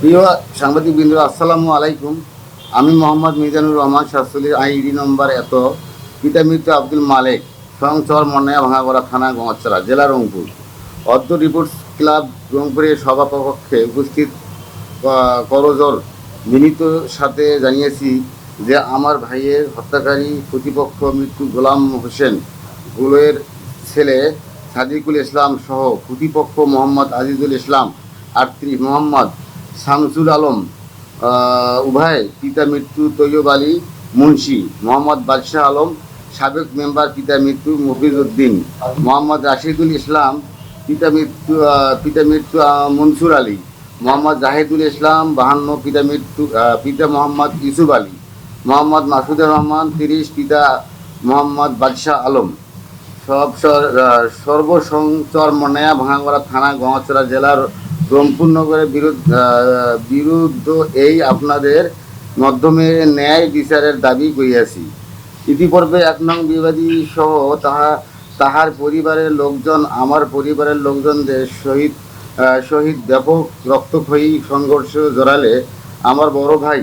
প্রিয় সাংবাদিক বৃন্দ আসসালামু আলাইকুম। আমি মোহাম্মদ মিজানুর রহমান শাস্ত্রীর আইডি নম্বর এত। পিতা মৃত্যু আব্দুল মালেক সংচর মন্নায়া ভাঙাগড়া থানা গোমাচড়া জেলা রংপুর। অদ্য রিপোর্টস ক্লাব রংপুরের সভাপক্ষে উপস্থিত করজোর বিনীত সাথে জানিয়েছি যে আমার ভাইয়ের হত্যাকারী প্রতিপক্ষ মৃত্যু গোলাম হোসেন গুলোয়ের ছেলে সাদিকুল ইসলাম সহ প্রতিপক্ষ মোহাম্মদ আজিজুল ইসলাম, আটত্রিশ মোহাম্মদ শামসুল আলম উভয় পিতা মৃত্যু তৈয়ব আলী মুন্সি, মোহাম্মদ বাদশাহ আলম, সাবেক মেম্বার পিতা মৃত্যু মফিজউদ্দিন মোহাম্মদ রাশিদুল ইসলাম, পিতা মৃত্যু পিতা মৃত্যু মনসুর আলী, মোহাম্মদ জাহিদুল ইসলাম, বাহান্ন, পিতা মৃত্যু পিতা মোহাম্মদ ইউসুফ আলী, মোহাম্মদ মাসুদুর রহমান, তিরিশ, পিতা মোহাম্মদ বাদশাহ আলম। সব সর্বসংচর মনায়া ভাঙাগড়া থানা, গঙ্গাচড়া জেলার রংপুর নগরের বিরুদ্ধ বিরুদ্ধ এই আপনাদের মাধ্যমে ন্যায় বিচারের দাবি করিয়াছি। ইতিপূর্বে এক নং বিবাদী সহ তাহা, তাহার পরিবারের লোকজন, আমার পরিবারের লোকজনদের সহিত সহিত ব্যাপক রক্তক্ষয়ী সংঘর্ষ জড়ালে আমার বড় ভাই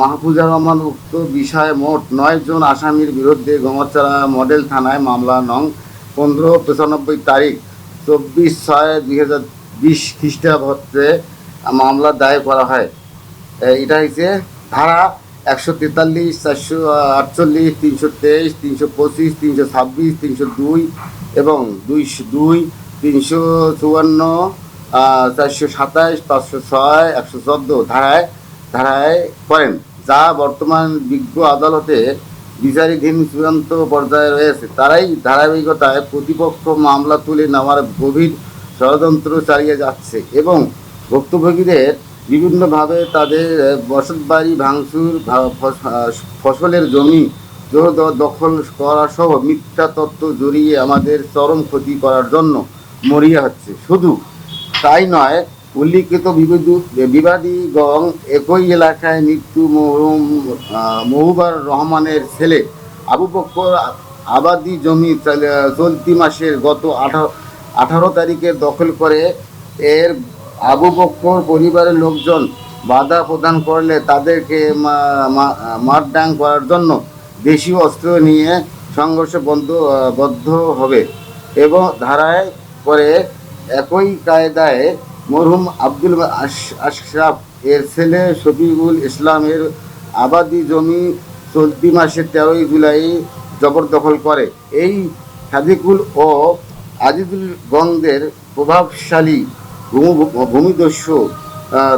মাহফুজা রহমান উক্ত বিষয়ে মোট নয় জন আসামির বিরুদ্ধে গঙ্গাচড়া মডেল থানায় মামলা নং পনেরো পঁচানব্বই তারিখ চব্বিশ ছয় দুই হাজার বিশ খ্রিস্টাব্দে মামলা দায়ের করা হয়। এটা হচ্ছে ধারা একশো তেতাল্লিশ, চারশো আটচল্লিশ, তিনশো তেইশ, তিনশো পঁচিশ, তিনশো ছাব্বিশ, তিনশো দুই এবং দুইশো দুই, তিনশো চুয়ান্ন চারশো সাতাইশ, পাঁচশো ছয়, একশো চোদ্দ ধারায় ধারায় করেন যা বর্তমান বিজ্ঞ আদালতে বিচারাধীন চূড়ান্ত পর্যায়ে রয়েছে। তারাই ধারাবাহিকতায় প্রতিপক্ষ মামলা তুলে নেওয়ার গভীর ষড়যন্ত্র চালিয়ে যাচ্ছে এবং ভুক্তভোগীদের বিভিন্নভাবে তাদের বসতবাড়ি ভাঙচুর ফসলের জমি দখল করা সহ মিথ্যা তত্ত্ব জড়িয়ে আমাদের চরম ক্ষতি করার জন্য মরিয়া হচ্ছে। শুধু তাই নয় উল্লিখিত বিবাদী- বিবাদীগণ একই এলাকায় মৃত্যু মহরুম আহ, মহুবার রহমানের ছেলে আবু বক্কর আবাদি জমি চলতি মাসের গত আঠারো আঠারো তারিখে দখল করে এর আবু বক্কর পরিবারের লোকজন বাধা প্রদান করলে তাদেরকে মারডাং করার জন্য দেশীয় অস্ত্র নিয়ে সংঘর্ষ বন্ধ, বদ্ধ হবে এবং ধারায় করে একই কায়দায় মরহুম আব্দুল আশরাফ এর ছেলে শফিকুল ইসলামের আবাদি জমি চলতি মাসের তেরোই জুলাই জবরদখল করে। এই সাদিকুল ও আজিদুল গঙ্গদের প্রভাবশালী ভূমি- ভূমিদস্যু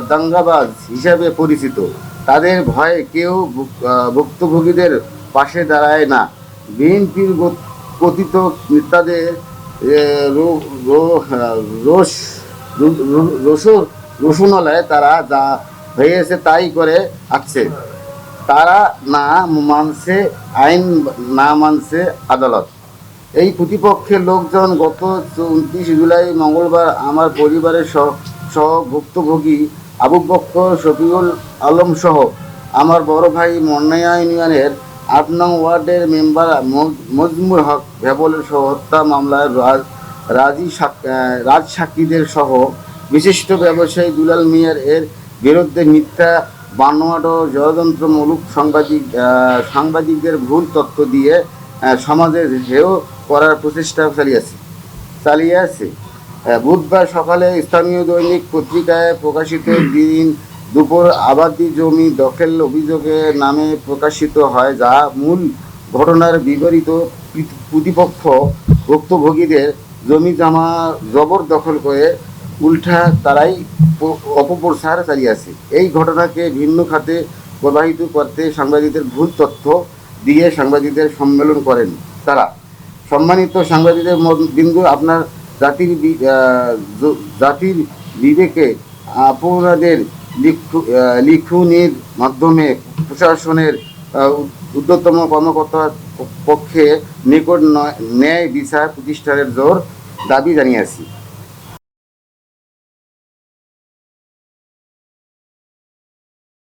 দাঙ্গাবাজ হিসাবে পরিচিত। তাদের ভয়ে কেউ ভুক- ভুক্তভোগীদের পাশে দাঁড়ায় না। বিএনপির কথিত নেতাদের এ, রো- রো- রোষ রো- রো- রসুন রসুনলায় তারা যা হয়েছে তাই করে আসছে। তারা না মানছে আইন না মানছে আদালত। এই প্রতিপক্ষের লোকজন গত উনত্রিশ জুলাই মঙ্গলবার আমার পরিবারের সহ ভুক্তভোগী আবু বক্কর, শফিউল আলম সহ আমার বড় ভাই মন্নাইয়া ইউনিয়নের আট নং ওয়ার্ডের মেম্বার মজ- মজমুর হক ভেবলের সহ হত্যা মামলায় রাজ- রাজি রাজ সাক্ষীদের সহ বিশিষ্ট ব্যবসায়ী দুলাল মিয়ার এর বিরুদ্ধে মিথ্যা বানোয়াট ও ষড়যন্ত্রমূলক সাংবাদিক সাংবাদিকদের ভুল তথ্য দিয়ে সমাজের হেয় করার প্রচেষ্টা চালিয়েছে। চালিয়ে আছে বুধবার সকালে স্থানীয় দৈনিক পত্রিকায় প্রকাশিত দিন দুপুর আবাদি জমি দখল অভিযোগে নামে প্রকাশিত হয়, যা মূল ঘটনার বিপরীত প্রতিপক্ষ ভুক্তভোগীদের জমি জমা জবরদখল করে উল্টা তারাই অপপ্রচার চালিয়েছে। এই ঘটনাকে ভিন্ন খাতে প্রবাহিত করতে সাংবাদিকদের ভুল তথ্য দিয়ে সাংবাদিকদের সম্মেলন করেন তারা। সম্মানিত সাংবাদিকদের বিন্দু আপনার জাতির জাতির বিবেকে আপনাদের লিখুনির মাধ্যমে প্রশাসনের আহ, উ- ঊর্ধ্বতম কর্মকর্তার পক্ষে নিকট নয়- ন্যায় বিচার প্রতিষ্ঠানের জোর দাবি জানিয়েছি।